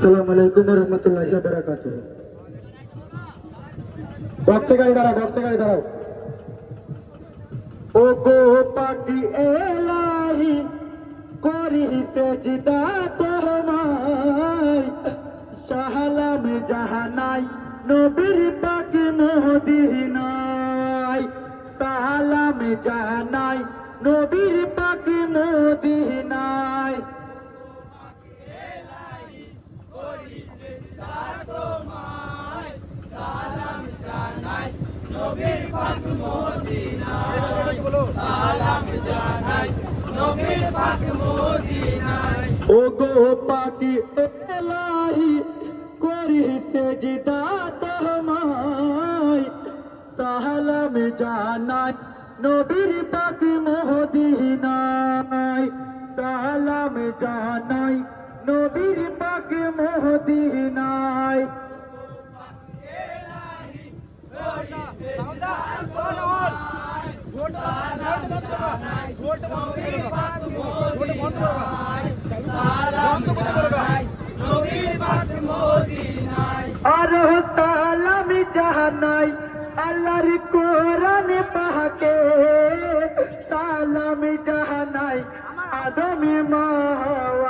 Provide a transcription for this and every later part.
আসসালামু আলাইকুম রহমতুল্লাহ বারাকাত বক্সে গাড়ি দাঁড়াও বক্সে গাড়ি দাঁড়াও ও গো পাখি এলাহি করি সেজদা তোমায় জাহানাই নবীর পাখি মোদিনাই জাহানাই ও গো পাখি এলাহি করি সেজদা তোমায়। সালাম জানাই নবীর পাখি মোহদিনাই সালাম জানাই নবীর পাখি মোহদিনাই আর সালাম জানাই আল্লাহর কোরআন পাকে সালাম জানাই আদমি মাওয়াকে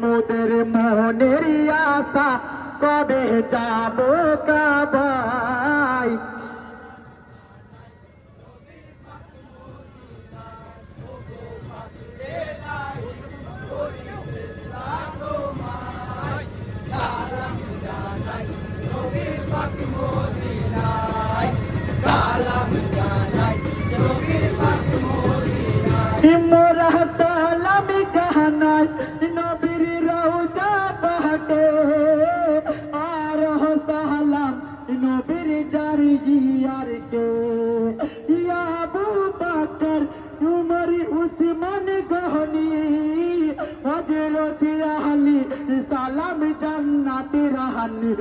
মোদের মনের আশা কবে যাব কাবাই সালাম জান্নাত রাহানি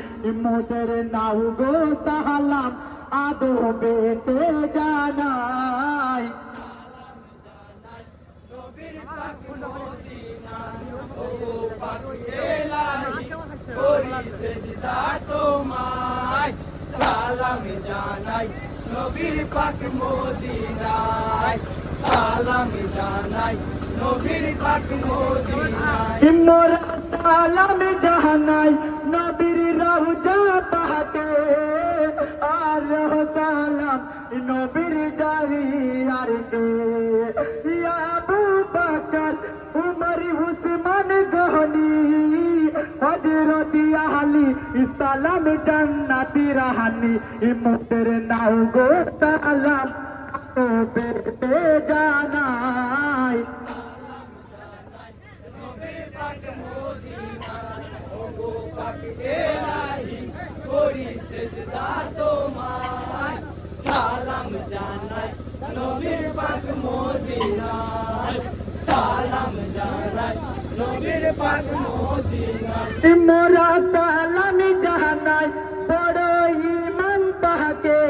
মোদের নাও গো সালাম আদো বেতে জানাই। সালাম জানাই নবীর পাক মদিনায়। সালাম জানাই নবীর পাক মদিনায়। সালাম জাহানাই, নবীর রওজা পাকে আর সালাম নবীর জারি আর কে ইয়া আবু বকর, উমর, উসমান গহনি, হযরত আহলি সালাম জান্নাতি রাহানি মোদের নাও গো সালাম বেতে জানাই করি সেজদা তোমায় সালাম জানাই নবীর পাক মদিনায় সালাম জানাই নবীর পাক মদিনায় মোরা সালামি জাহানাই বড় ইমান পাহাকে,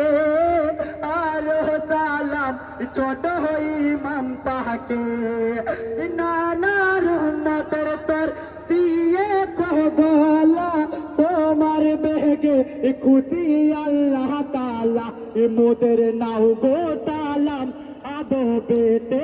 আর সালাম ছোট হই ইমাম পাহাকে নানা রহমতের তোর দিয়ে চহবালা তোমার বেগে খুশি আল্লাহ তালা মোদের নাও গো সালাম আদো বেতে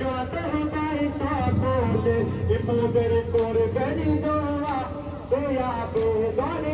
যাতে হৃদয় সকলে বিপদের করবেন দোয়া দয়া বেদনে